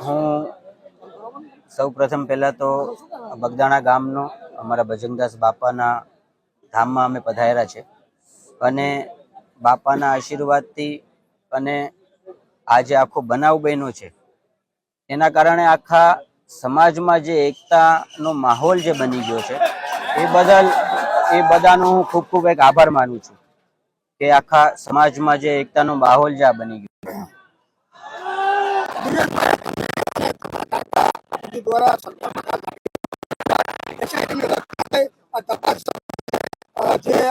હું. સૌ પ્રથમ પહેલા તો બગદાણા ગામનો અમારા ભજનદાસ બાપાના ધામમાં અમે પધાર્યા છે. અને બાપાના આશીર્વાદથી અને આજે આખો બનાવ બન્યો છે. એના કારણે આખા સમાજમાં જે એકતાનો માહોલ જે બની ગયો છે, એ બદલ, એ બધાનો હું ખૂબ ખૂબ એક આભાર માનું છું કે આખા સમાજમાં જે એકતાનો માહોલ જે આ બની ગયો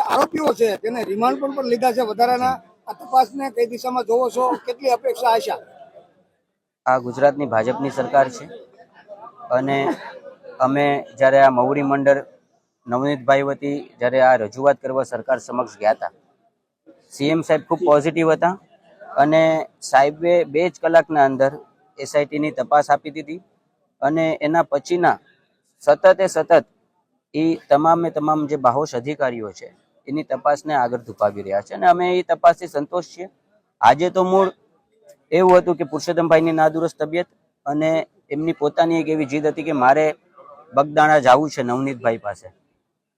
આરોપીઓ છે તેને રિમાન્ડ પણ લીધા છે વધારાના આ તપાસને કઈ દિશામાં જોવો છો કેટલી અપેક્ષા આશા આ ગુજરાતની ભાજપની સરકાર છે અને અમે જ્યારે આ મૌરી મંડળ નવનીતભાઈ વતી જ્યારે આ રજૂઆત કરવા સરકાર સમક્ષ ગયા હતા, સીએમ સાહેબ ખૂબ પોઝિટિવ હતા અને સાહેબે બે જ કલાકના અંદર એસઆઈટીની તપાસ આપી દીધી અને એના પછીના સતતે સતત એ તમામે તમામ જે બાહોશ અધિકારીઓ છે, એની તપાસને આગળ ધુપાવી રહ્યા છે અને અમે એ તપાસથી સંતોષ છીએ. આજે તો મૂળ એવું હતું કે પુરુષોત્તમભાઈની નાદુરસ્ત તબિયત અને એમની પોતાની એક એવી જીદ હતી કે મારે બગદાણા જવું છે નવનીતભાઈ પાસે.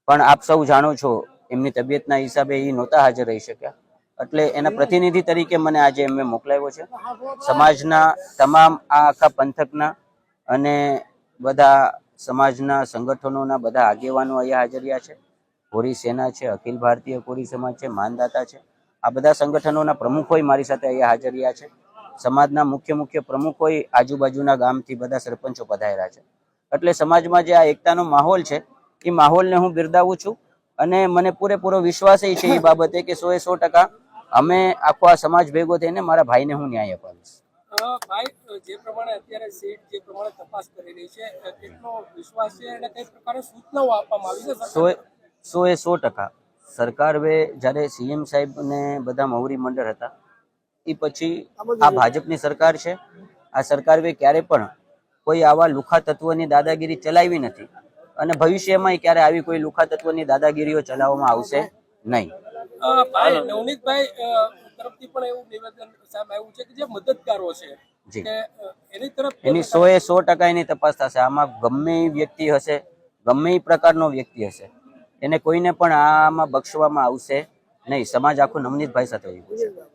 પણ આપ સૌ જાણો છો, એમની તબિયતના હિસાબે એ નહોતા હાજર રહી શક્યા. એટલે એના પ્રતિનિધિ તરીકે મને આજે એમને મોકલાવ્યો છે. સમાજના તમામ આ આખા પંથકના અને બધા સમાજના સંગઠનોના બધા આગેવાનો અહીંયા હાજર રહ્યા છે. કોરી સેના છે, અખિલ ભારતીય કોરી સમાજ છે, માનદાતા છે. આ બધા સંગઠનોના પ્રમુખોય મારી સાથે અહીંયા હાજર રહ્યા છે. સમાજના મુખ્ય મુખ્ય પ્રમુખોય આજુબાજુના ગામથી બધા સરપંચો પધાર્યા છે. એટલે સમાજમાં જે આ એકતાનો માહોલ છે, એ માહોલને હું બિરદાવું છું. અને મને પૂરેપૂરો વિશ્વાસ એ છે એ બાબતે કે સો એ સો ટકા અમે આખો આ સમાજ ભેગો થઈને મારા ભાઈને હું ન્યાય અપાવીશ. ભાઈ જે પ્રમાણે અત્યારે સીટ જે પ્રમાણે તપાસ કરી રહી છે કેટલો વિશ્વાસ છે અને કઈ પ્રકારે સૂચનાઓ આપવામાં આવી છે સો એ સો ટકા. સરકાર જ્યારે સીએમ સાહેબ ને બધા મૌરી મંડળ હતા એ પછી આ ભાજપની સરકાર છે. આ સરકાર ક્યારે પણ કોઈ આવા લુખા તત્વની દાદાગીરી ચલાવી નથી. અને ભવિષ્યમાં ક્યારે આવી કોઈ લુખા તત્વની દાદાગીરીઓ ચલાવવામાં આવશે નહીં. ભાઈ નવનીતભાઈ તરફથી પણ એવું નિવેદન સામે આવ્યું છે કે જે મદદગારો છે એની તરફ એની સો એ સો ટકા એની તપાસ થશે. આમાં ગમે એ વ્યક્તિ હશે ગમે એ પ્રકારનો વ્યક્તિ હશે એને કોઈને પણ આમાં બક્ષવામાં આવશે નહીં. સમાજ આખો નવનીતભાઈ સાથે